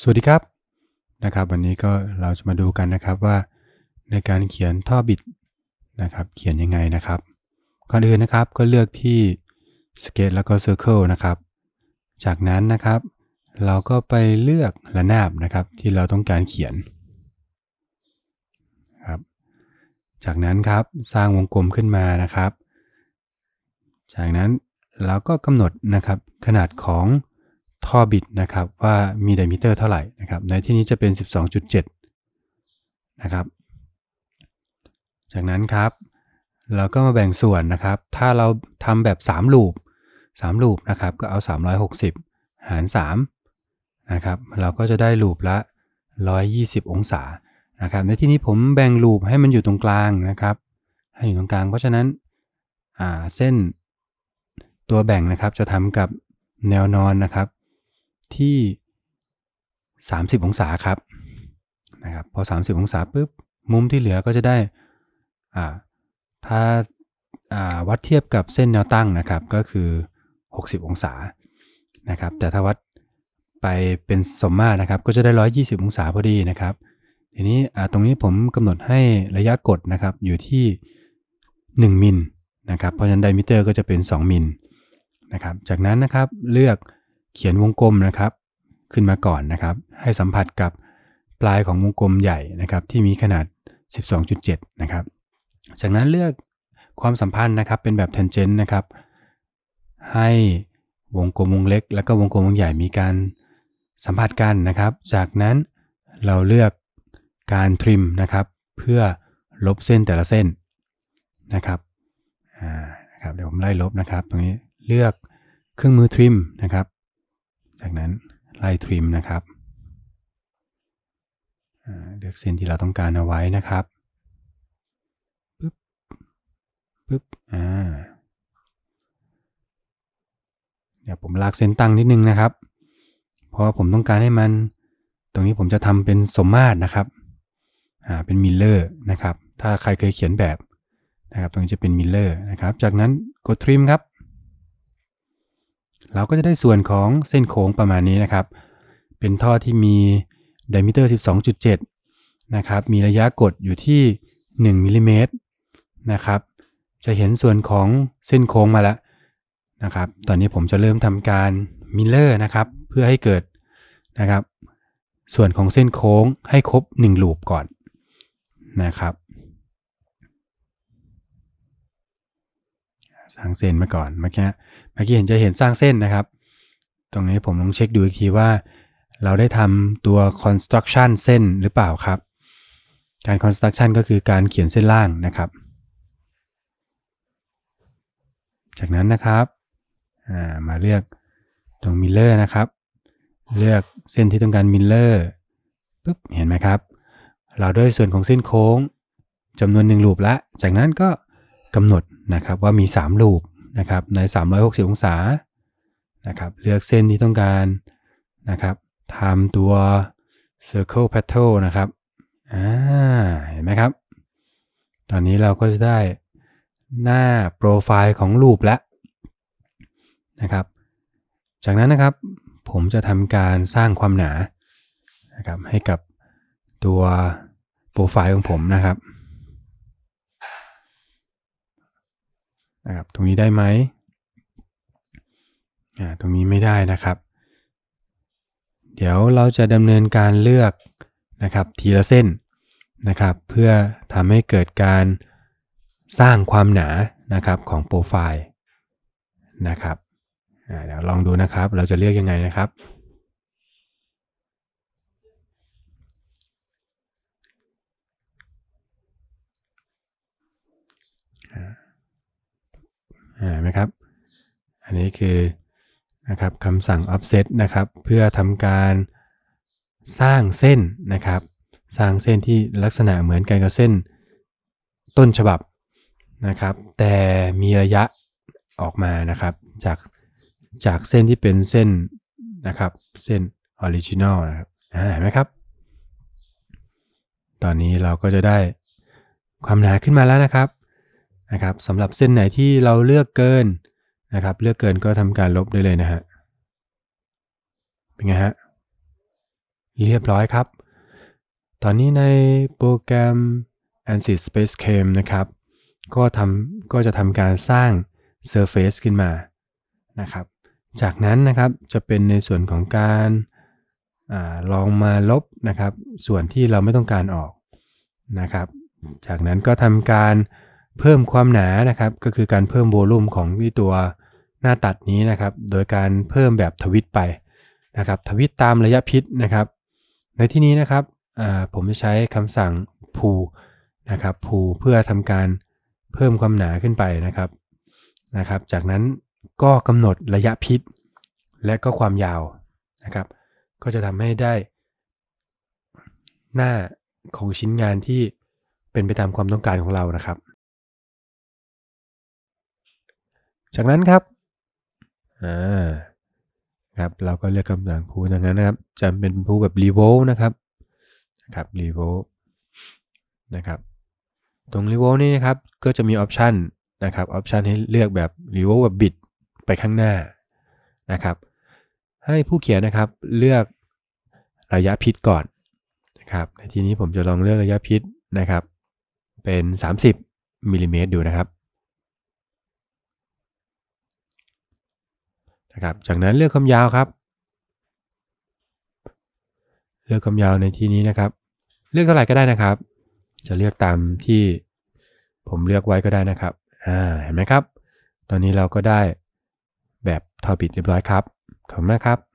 สวัสดีครับนะครับ วันนี้ก็เราจะมาดูกันนะครับว่า ในการเขียนท่อบิดนะครับ เขียนยังไงนะครับก่อนอื่นนะครับก็เลือกที่ Sketch แล้วก็ Circle นะครับ จากนั้นนะครับ เราก็ไปเลือกระนาบนะครับที่เราต้องการเขียนครับจากนั้นครับสร้างวงกลมขึ้นมานะครับ จากนั้นเราก็กำหนดนะครับขนาดของ ท่อบิดนะครับว่ามีไดมิเตอร์เท่าไหร่นะครับในที่นี้จะเป็น 12.7 นะครับ จากนั้นครับเราก็มาแบ่งส่วนนะครับ ถ้าเราทำแบบ3ลูป3ลูปนะครับก็เอา 360 หาร3นะครับเราก็จะได้ลูปละ 120 องศานะครับในที่นี้ผมแบ่งลูปให้มันอยู่ตรงกลางนะครับ ให้อยู่ตรงกลาง เพราะฉะนั้นเส้นตัวแบ่งนะครับจะทำกับแนวนอนนะครับ ที่ 30 องศาครับนะครับพอ 30 องศาปุ๊บมุมที่เหลือก็จะได้อ่าถ้าาวัดเทียบกับเส้นแนวตั้งนะครับก็คือ 60 องศานะครับแต่ถ้าวัดไปเป็นสมมาตรนะครับก็จะได้ 120 องศาพอดีนะครับ ทีนี้ตรงนี้ผมกำหนดให้ระยะกดนะครับอยู่ที่ 1 มิลนะครับเพราะฉะนั้นไดมิเตอร์ก็จะเป็น 2 มิลนะครับจากนั้นนะครับเลือก เขียนวงกลมนะครับ ขึ้นมาก่อนนะครับ ให้สัมผัสกับปลายของวงกลมใหญ่นะครับ ที่มีขนาด 12.7 นะครับ จากนั้นเลือกความสัมพันธ์นะครับเป็นแบบ tangent นะครับ ให้วงกลมวงเล็ก แล้วก็วงกลมวงใหญ่มีการสัมผัสกันนะครับ จากนั้นเราเลือกการทริมนะครับ เพื่อลบเส้นแต่ละเส้นนะครับอ่านะครับเดี๋ยวผมไล่ลบนะครับ ตรงนี้เลือกเครื่องมือทริมนะครับ จากนั้นไล่ทริมนะครับเลือกเส้นที่เราต้องการเอาไว้นะครับปึ๊บปึ๊บอ่าเดี๋ยวผมลากเส้นตั้งนิดนึงนะครับ เพราะผมต้องการให้มัน ตรงนี้ผมจะทำเป็นสมมาตรนะครับอ่าเป็นมิลเลอร์นะครับ ถ้าใครเคยเขียนแบบนะครับ ตรงนี้จะเป็นมิลเลอร์นะครับ จากนั้นกดทริมครับ เราก็จะได้ส่วนของเส้นโค้งประมาณนี้นะครับ เป็นท่อที่มีไดมิเตอร์ 12.7 นะครับ มีระยะกดอยู่ที่ 1มิลิเมตรนะครับ จะเห็นส่วนของเส้นโค้งมาแล้วนะครับ ตอนนี้ผมจะเริ่มทำการมิลเลอร์นะครับ เพื่อให้เกิดนะครับ ส่วนของเส้นโค้งให้ครบ 1 ลูปก่อนนะครับ สร้างเส้นมาก่อนเมื่อกี้เมื่อกี้เห็นจะเห็นสร้างเส้นนะครับ ตรงนี้ผมลองเช็คดูอีกทีว่า เราได้ทำตัว construction เส้นหรือเปล่าครับ การ construction ก็คือการเขียนเส้นล่างนะครับ จากนั้นนะครับมาเลือกตรง miller นะครับ เลือกเส้นที่ต้องการ miller ปุ๊บเห็นไหมครับ เราด้วยส่วนของเส้นโค้งจำนวนหนึ่งลูปล้วจากนั้นก็ กำหนดนะครับว่ามี 3 ลูปนะครับใน 360 องศานะครับเลือกเส้นที่ต้องการนะครับทำตัว circle p a t t e r นะครับอ่าเห็นไหมครับ ตอนนี้เราก็จะได้หน้าโปรไฟล์ของรูปแล้วนะครับ จากนั้นนะครับผมจะทำการสร้างความหนานะครับให้กับตัวโปรไฟล์ของผมนะครับ นะครับตรงนี้ได้ไหมอ่าตรงนี้ไม่ได้นะครับ เดี๋ยวเราจะดำเนินการเลือกนะครับทีละเส้นนะครับ เพื่อทำให้เกิดการสร้างความหนานะครับของโปรไฟล์นะครับเดี๋ยวลองดูนะครับ เราจะเลือกยังไงนะครับเห็นไหมครับ อันนี้คือนะครับคำสั่ง offset นะครับ เพื่อทำการสร้างเส้นนะครับ สร้างเส้นที่ลักษณะเหมือนกันกับเส้นต้นฉบับนะครับ แต่มีระยะออกมานะครับ จากจากเส้นที่เป็นเส้นนะครับ เส้นออริจินอลนะครับเห็นไหมครับ ตอนนี้เราก็จะได้ความหนาขึ้นมาแล้วนะครับนะครับสำหรับเส้นไหนที่เราเลือกเกิน นะครับ เลือกเกินก็ทำการลบได้เลยนะฮะ เป็นไงฮะ เรียบร้อยครับ ตอนนี้ในโปรแกรม ANSYS Space Cam นะครับ ก็ทำก็จะทำการสร้าง Surface ขึ้นมา นะครับ จากนั้นนะครับจะเป็นในส่วนของการอาลองมาลบนะครับ ส่วนที่เราไม่ต้องการออกนะครับ จากนั้นก็ทำการ เพิ่มความหนานะครับ ก็คือการเพิ่มโวลูมของที่ตัวหน้าตัดนี้นะครับ โดยการเพิ่มแบบทวิตไปนะครับทวิตตามระยะพิษนะครับ ในที่นี้นะครับผมจะใช้คำสั่ง pull นะครับ pull เพื่อทำการเพิ่มความหนาขึ้นไปนะครับนะครับ จากนั้นก็กำหนดระยะพิษ และก็ความยาวนะครับ ก็จะทำให้ได้ หน้าของชิ้นงานที่เป็นไปตามความต้องการของเรานะครับ จากนั้นครับอ่าครับเราก็เลือกคำสั่งพูดังนั้นนะครับจะเป็นพูแบบ revolve นะครับนะครับ revolve นะครับตรง revolve นี่นะครับก็จะมีออปชันนะครับออปชันให้เลือกแบบ revolve แบบบิดไปข้างหน้านะครับ ให้ผู้เขียนนะครับเลือกระยะพิษก่อนนะครับในทีนี้ผมจะลองเลือกระยะพิษนะครับ เป็น 30มิลิเมตรดูนะครับ นะครับ จากนั้นเลือกควายาวครับ เลือกควายาวในที่นี้นะครับ เลือกเท่าไหร่ก็ได้นะครับ จะเลือกตามที่ผมเลือกไว้ก็ได้นะครับอ่าเห็นไหมครับ ตอนนี้เราก็ได้แบบทอปิดเรียบร้อยครับขอบคุณมากครับ